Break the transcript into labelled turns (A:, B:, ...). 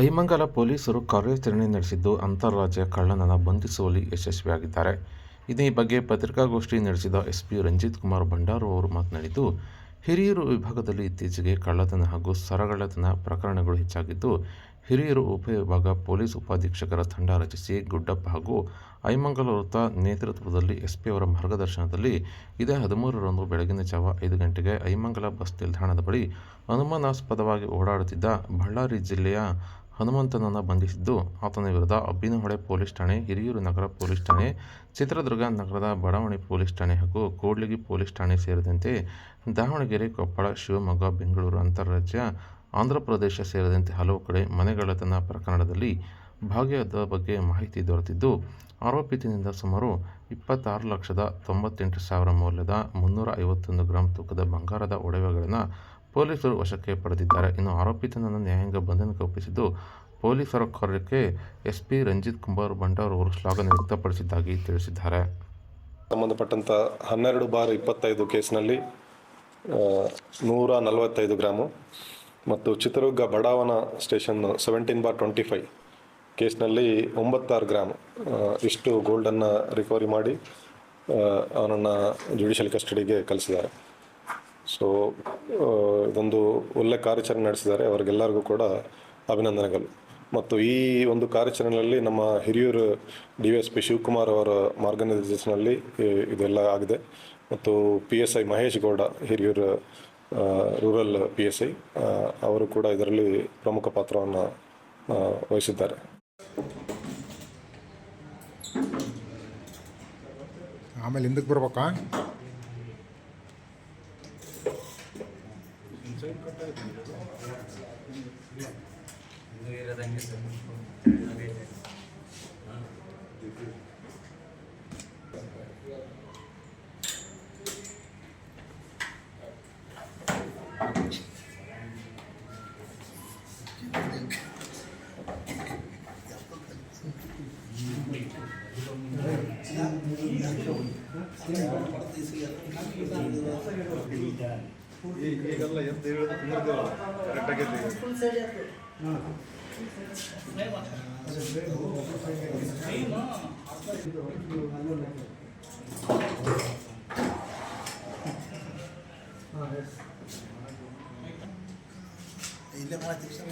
A: ಐಮಂಗಲ ಪೊಲೀಸರು ಕಾರ್ಯಾಚರಣೆ ನಡೆಸಿದ್ದು ಅಂತಾರಾಜ್ಯ ಕಳ್ಳನನ್ನು ಬಂಧಿಸುವಲ್ಲಿ ಯಶಸ್ವಿಯಾಗಿದ್ದಾರೆ. ಇದೇ ಬಗ್ಗೆ ಪತ್ರಿಕಾಗೋಷ್ಠಿ ನಡೆಸಿದ ಎಸ್ಪಿ ರಂಜಿತ್ ಕುಮಾರ್ ಭಂಡಾರು ಅವರು ಮಾತನಾಡಿದ್ದು, ಹಿರಿಯರು ವಿಭಾಗದಲ್ಲಿ ಇತ್ತೀಚೆಗೆ ಕಳ್ಳತನ ಹಾಗೂ ಸರಗಳ್ಳತನ ಪ್ರಕರಣಗಳು ಹೆಚ್ಚಾಗಿದ್ದು, ಹಿರಿಯರು ಉಪವಿಭಾಗ ಪೊಲೀಸ್ ಉಪಾಧೀಕ್ಷಕರ ತಂಡ ರಚಿಸಿ ಗುಡ್ಡಪ್ಪ ಹಾಗೂ ಐಮಂಗಲ ವೃತ್ತ ನೇತೃತ್ವದಲ್ಲಿ ಎಸ್ಪಿ ಅವರ ಮಾರ್ಗದರ್ಶನದಲ್ಲಿ ಇದೇ ಹದಿಮೂರರಂದು ಬೆಳಗಿನ ಜಾವ ಐದು ಗಂಟೆಗೆ ಐಮಂಗಲ ಬಸ್ ನಿಲ್ದಾಣದ ಬಳಿ ಅನುಮಾನಾಸ್ಪದವಾಗಿ ಓಡಾಡುತ್ತಿದ್ದ ಬಳ್ಳಾರಿ ಜಿಲ್ಲೆಯ ಹನುಮಂತನನ್ನು ಬಂಧಿಸಿದ್ದು ಆತನ ವಿರುದ್ಧ ಅಬ್ಬಿನಹೊಳೆ ಪೊಲೀಸ್ ಠಾಣೆ, ಹಿರಿಯೂರು ನಗರ ಪೊಲೀಸ್ ಠಾಣೆ, ಚಿತ್ರದುರ್ಗ ನಗರದ ಬಡಾವಣೆ ಪೊಲೀಸ್ ಠಾಣೆ ಹಾಗೂ ಕೂಡ್ಲಿಗಿ ಪೊಲೀಸ್ ಠಾಣೆ ಸೇರಿದಂತೆ ದಾವಣಗೆರೆ, ಕೊಪ್ಪಳ, ಶಿವಮೊಗ್ಗ, ಬೆಂಗಳೂರು ಅಂತಾರಾಜ್ಯ ಆಂಧ್ರಪ್ರದೇಶ ಸೇರಿದಂತೆ ಹಲವು ಕಡೆ ಮನೆಗಳತನ ಪ್ರಕರಣದಲ್ಲಿ ಭಾಗಿಯಾದ ಬಗ್ಗೆ ಮಾಹಿತಿ ದೊರೆತಿದ್ದು, ಆರೋಪಿತನಿಂದ ಸುಮಾರು ಇಪ್ಪತ್ತಾರು ಲಕ್ಷದ ತೊಂಬತ್ತೆಂಟು ಸಾವಿರ ಮೌಲ್ಯದ ಮುನ್ನೂರ ಐವತ್ತೊಂದು ಗ್ರಾಂ ತೂಕದ ಬಂಗಾರದ ಒಡವೆಗಳನ್ನು ಪೊಲೀಸರು ವಶಕ್ಕೆ ಪಡೆದಿದ್ದಾರೆ. ಇನ್ನು ಆರೋಪಿತನನ್ನು ನ್ಯಾಯಾಂಗ ಬಂಧನಕ್ಕೆ ಒಪ್ಪಿಸಿದ್ದು, ಪೊಲೀಸರ ಕಾರ್ಯಕ್ಕೆ ಎಸ್ಪಿ ರಂಜಿತ್ ಕುಮಾರ್ ಭಂಡಾರ್ ಅವರು ಶ್ಲಾಘನೆ ವ್ಯಕ್ತಪಡಿಸಿದ್ದಾಗಿ ತಿಳಿಸಿದ್ದಾರೆ.
B: ಸಂಬಂಧಪಟ್ಟಂಥ ಹನ್ನೆರಡು ಬಾರ್ ಇಪ್ಪತ್ತೈದು ಕೇಸ್ನಲ್ಲಿ ನೂರ ನಲವತ್ತೈದು ಗ್ರಾಮು ಮತ್ತು Chitradurga ಬಡಾವಣ station seventeen bar twenty five ಕೇಸ್ನಲ್ಲಿ ಒಂಬತ್ತಾರು ಗ್ರಾಮ್ ಇಷ್ಟು ಗೋಲ್ಡನ್ನು ರಿಕವರಿ ಮಾಡಿ ಅವನನ್ನು ಜುಡಿಷಿಯಲ್ ಕಸ್ಟಡಿಗೆ ಕಳಿಸಿದ್ದಾರೆ. ಸೊ ಒಂದು ಒಳ್ಳೆ ಕಾರ್ಯಾಚರಣೆ ನಡೆಸಿದ್ದಾರೆ. ಅವರಿಗೆಲ್ಲರಿಗೂ ಕೂಡ ಅಭಿನಂದನೆಗಳು. ಮತ್ತು ಈ ಒಂದು ಕಾರ್ಯಾಚರಣೆಯಲ್ಲಿ ನಮ್ಮ Hiriyur D S P Shivakumar ಅವರ ಮಾರ್ಗನಿರ್ದೇಶನದಲ್ಲಿ ಇದೆಲ್ಲ ಆಗಿದೆ. ಮತ್ತು P S I Mahesh Gowda, Hiriyur rural P S I ಅವರು ಕೂಡ ಇದರಲ್ಲಿ ಪ್ರಮುಖ ಪಾತ್ರವನ್ನು ವಹಿಸಿದ್ದಾರೆ.
C: ಆಮೇಲೆ ಹಿಂದಕ್ಕೆ ಬರ್ಬೇಕಾ? Hindu ಇರೋದಂಗೆ Thank you.
D: ಇಲ್ಲೇ ಮಾಡತ್ತೀವಿ ಸರ್